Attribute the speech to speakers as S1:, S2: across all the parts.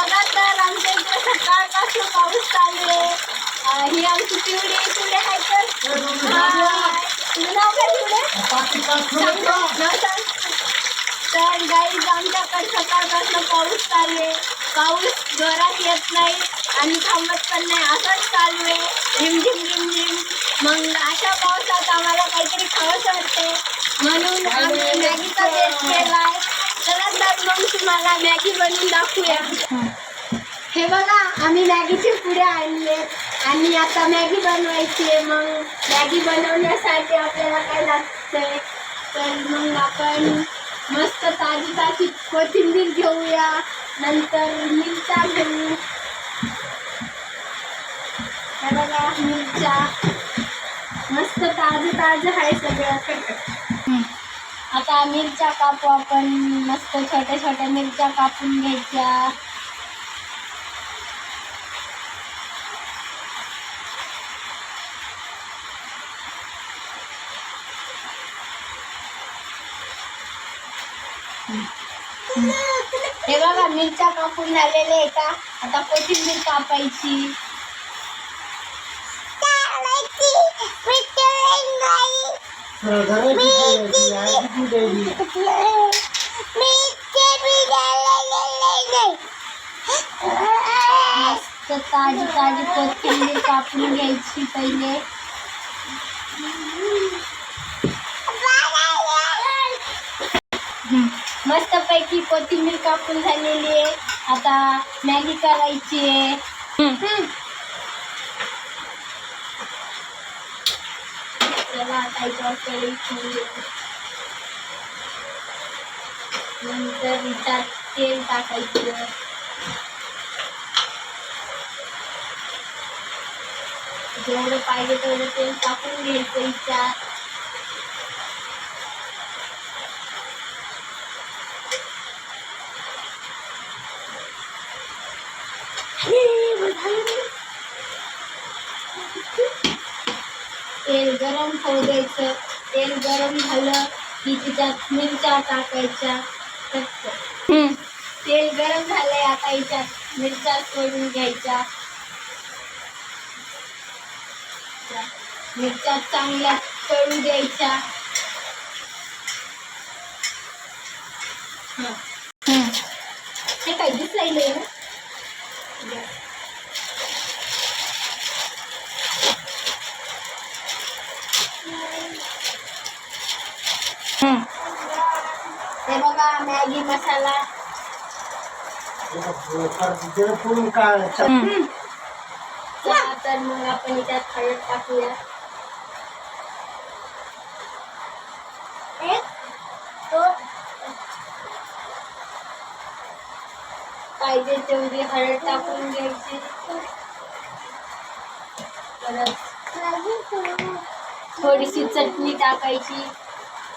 S1: बघा तर आमच्या इकडे सकाळपासून पाऊस चालू आहे ही आमची पिवडी पुढे आहे तर हाय. तुझं नाव काय पुढे तर गाईज आमच्याकडे सकाळपासून पाऊस चालू आहे पाऊस जोरात येत नाही आणि थांबत पण नाही असंच चालू आहे रिमझिम रिमझिम मग अशा पावसात आम्हाला काहीतरी खावंच वाटते म्हणून आम्ही मॅगीचा केला चला तर मग तुम्हाला मॅगी बनवून दाखवूया. हे बघा आम्ही मॅगीचे पुढे आणले. आणि आता मॅगी बनवायची आहे. मग मॅगी बनवण्यासाठी आपल्याला काय लागतंय? तर मग आपण मस्त ताजी ताजी कोथिंबीर घेऊया. नंतर मिरच्या घेऊ. हे बघा मिरच्या. मस्त ताजं ताजं आहे सगळं. आता मिरच्या कापू आपण. मस्त छोट्या छोट्या मिरच्या कापून घ्यायच्या. हे बघा मिरच्या कापून झालेल्या आहे का आता कोथिंबीर कापायची. ताजी ताजी कोथिंबीर कापून घ्यायची पहिले मस्त पैकी कोथिंबीर कापून झालेली आहे. आता मॅगी करायची आहे. टाकायचं चला आता नंतर त्यात तेल टाकायचं जेवढं पाहिजे तेवढं तेल टाकून घ्यायचं याच्यात तेल गरम होऊ द्यायचं. तेल गरम झालं की त्याच्यात मिरच्या टाकायच्या. तेल गरम झालंय आता याच्यात मिरच्या सोडून घ्यायच्या. मिरच्या चांगल्या तळू द्यायच्या. हे. काय दिसायलंय ना हे बघा मॅगी मसाला. चला तर मग आपण याच्यात हळद टाकूया. एक दोन. पाहिजे तेवढी हळद टाकून घ्यायची. परत थोडीशी चटणी टाकायची.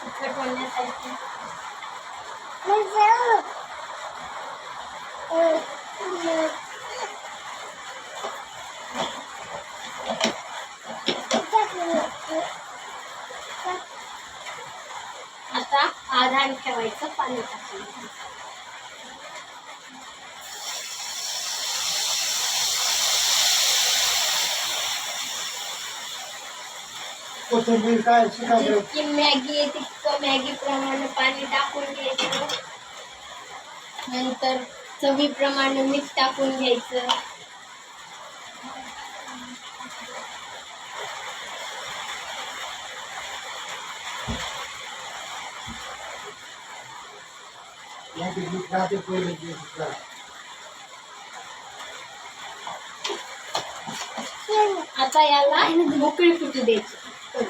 S1: तिखट होण्यासाठी. आता आधार ठेवायचं पाणी टाकायचं.
S2: कोथिंबीर काय शिकायचं?
S1: जितकी मॅगी आहे तितकं मॅगी प्रमाणे पाणी टाकून घ्यायचं. नंतर चवीप्रमाणे मीठ टाकून घ्यायचं. आता याला उकळी फुटू द्यायची?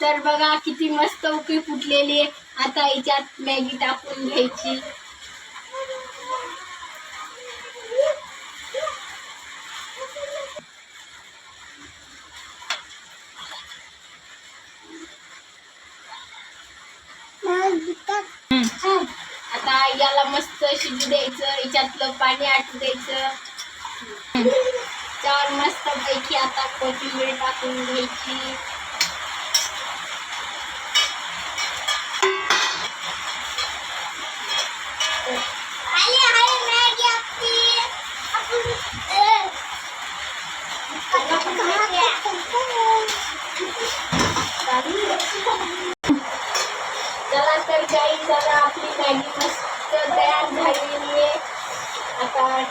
S1: तर बघा किती मस्त उकळी फुटलेली आहे. आता याच्यात मॅगी टाकून घ्यायची. त्याला मस्त शिजू द्यायचं याच्यातलं पाणी आटू द्यायचं. त्यावर मस्त पैकी आता कोथिंबीर टाकून घ्यायची. चला तर जाई चला आपली मॅगी मस्त. तयार झालेली आहे आता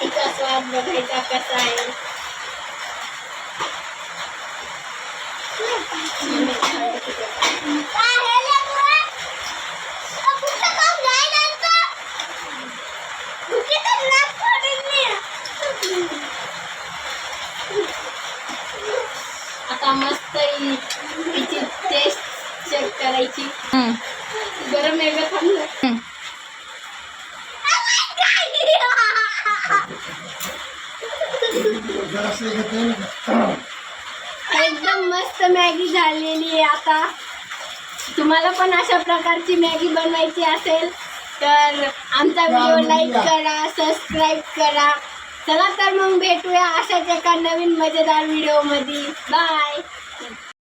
S1: तिचा स्वाद बघायचा कसा आहे. आता मस्त तिची टेस्ट चेक करायची. गरम आहे का थांबलं? एकदम मस्त मॅगी झालेली आहे आता. तुम्हाला पण अशा प्रकारची मॅगी बनवायची असेल तर आमचा व्हिडिओ लाईक करा सबस्क्राईब करा. चला तर मग भेटूया अशाच एका नवीन मजेदार व्हिडिओमध्ये. बाय.